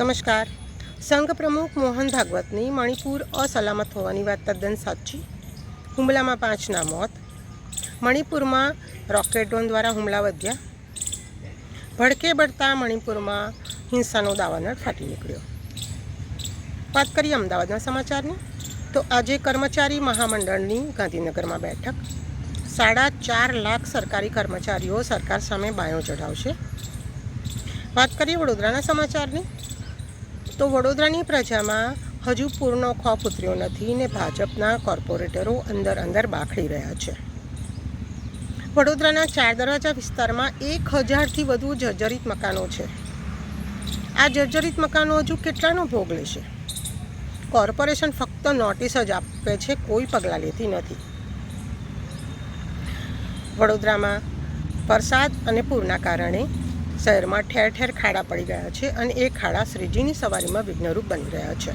નમસ્કાર. સંઘ પ્રમુખ મોહન ભાગવતની મણિપુર અસલામત હોવાની વાત તદ્દન સાચી. હુમલામાં પાંચના મોત. મણિપુરમાં રોકેટ ડ્રોન દ્વારા હુમલા વધ્યા. ભડકે બળતા મણિપુરમાં હિંસાનો દાવાનળ ફાટી નીકળ્યો. વાત કરીએ અમદાવાદના સમાચારની, તો આજે કર્મચારી મહામંડળની ગાંધીનગરમાં બેઠક. સાડા ચાર લાખ સરકારી કર્મચારીઓ સરકાર સામે બાયો ચઢાવશે. વાત કરીએ વડોદરાના સમાચારની તો વડોદરાની પ્રજામાં હજુ પૂરનો ખોફ ઉતર્યો નથી ને ભાજપના કોર્પોરેટરો અંદર અંદર બાખડી રહ્યા છે. વડોદરાના ચાર દરવાજા વિસ્તારમાં એક હજારથી વધુ જર્જરિત મકાનો છે. આ જર્જરિત મકાનો હજુ કેટલાનો ભોગ લેશે? કોર્પોરેશન ફક્ત નોટિસ જ આપે છે, કોઈ પગલાં લેતી નથી. વડોદરામાં વરસાદ અને પૂરના કારણે શહેરમાં ઠેર ઠેર ખાડા પડી ગયા છે અને એ ખાડા શ્રીજીની સવારીમાં વિઘ્નરૂપ બની રહ્યા છે.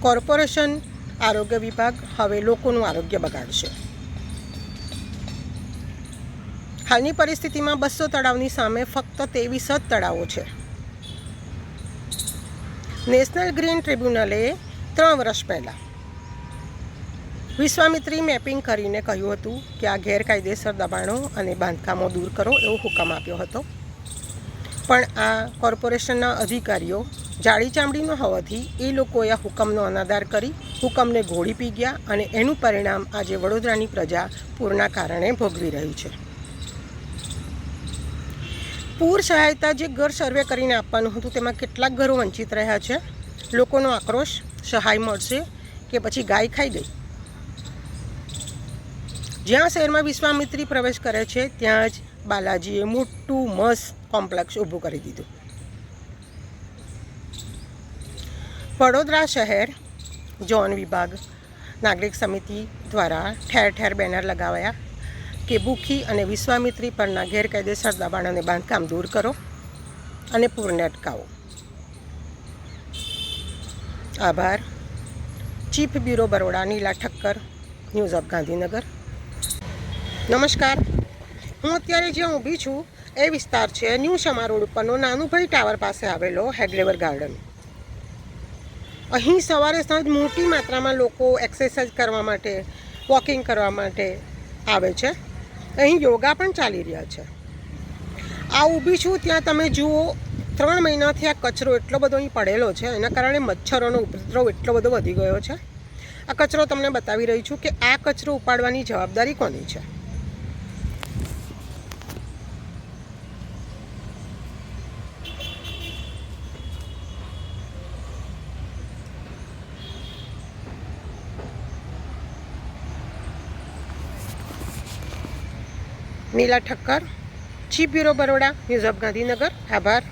કોર્પોરેશન, આરોગ્ય વિભાગ હવે લોકોનું આરોગ્ય બગાડશે. હાલની પરિસ્થિતિમાં બસો તળાવની સામે ફક્ત ત્રેવીસ જ તળાવો છે. નેશનલ ગ્રીન ટ્રિબ્યુનલે ત્રણ વર્ષ પહેલાં વિશ્વામિત્રી મેપિંગ કરીને કહ્યું હતું કે આ ગેરકાયદેસર દબાણો અને બાંધકામો દૂર કરો એવો હુકમ આપ્યો હતો. પણ આ કોર્પોરેશનના અધિકારીઓ જાડી ચામડીનો હોવાથી એ લોકોએ આ હુકમનો અનાદાર કરી, હુકમને ઘોડી પી ગયા અને એનું પરિણામ આજે વડોદરાની પ્રજા પૂરના કારણે ભોગવી રહી છે. પૂર સહાયતા જે ઘર સર્વે કરીને આપવાનું હતું તેમાં કેટલાક ઘરો વંચિત રહ્યા છે. લોકોનો આક્રોશ, સહાય મળશે કે પછી ગાય ખાઈ ગઈ. જ્યાં શહેરમાં વિશ્વામિત્રી પ્રવેશ કરે છે, ત્યાં જ બાલાજીએ મોટું, મસ્ત કોમ્પ્લેક્સ ઊભું કરી દીધું. વડોદરા શહેર ઝોન વિભાગ નાગરિક સમિતિ દ્વારા ઠેર ઠેર બેનર લગાવાયા કે ભૂખી અને વિશ્વામિત્રી પરના ગેરકાયદેસર દબાણ બાંધકામ દૂર કરો અને પૂરને અટકાવો. આભાર. Chief bureau Baroda, Nila Thakkar, news of Gandhinagar. નમસ્કાર. હું અત્યારે જ્યાં ઊભી છું એ વિસ્તાર છે ન્યૂ શમા રોડ ઉપરનો નાનુભાઈ ટાવર પાસે આવેલો હેડલેવર ગાર્ડન. અહીં સવારે સાંજ મોટી માત્રામાં લોકો એક્સરસાઇઝ કરવા માટે, વોકિંગ કરવા માટે આવે છે. અહીં યોગા પણ ચાલી રહ્યા છે. આ ઊભી છું ત્યાં તમે જુઓ, ત્રણ મહિનાથી આ કચરો એટલો બધો અહીં પડેલો છે, એના કારણે મચ્છરોનો ઉપદ્રવ એટલો બધો વધી ગયો છે. આ કચરો તમને બતાવી રહી છું કે આ કચરો ઉપાડવાની જવાબદારી કોની છે? Nila Thakkar chief bureau Baroda news of Gandhinagar. આભાર.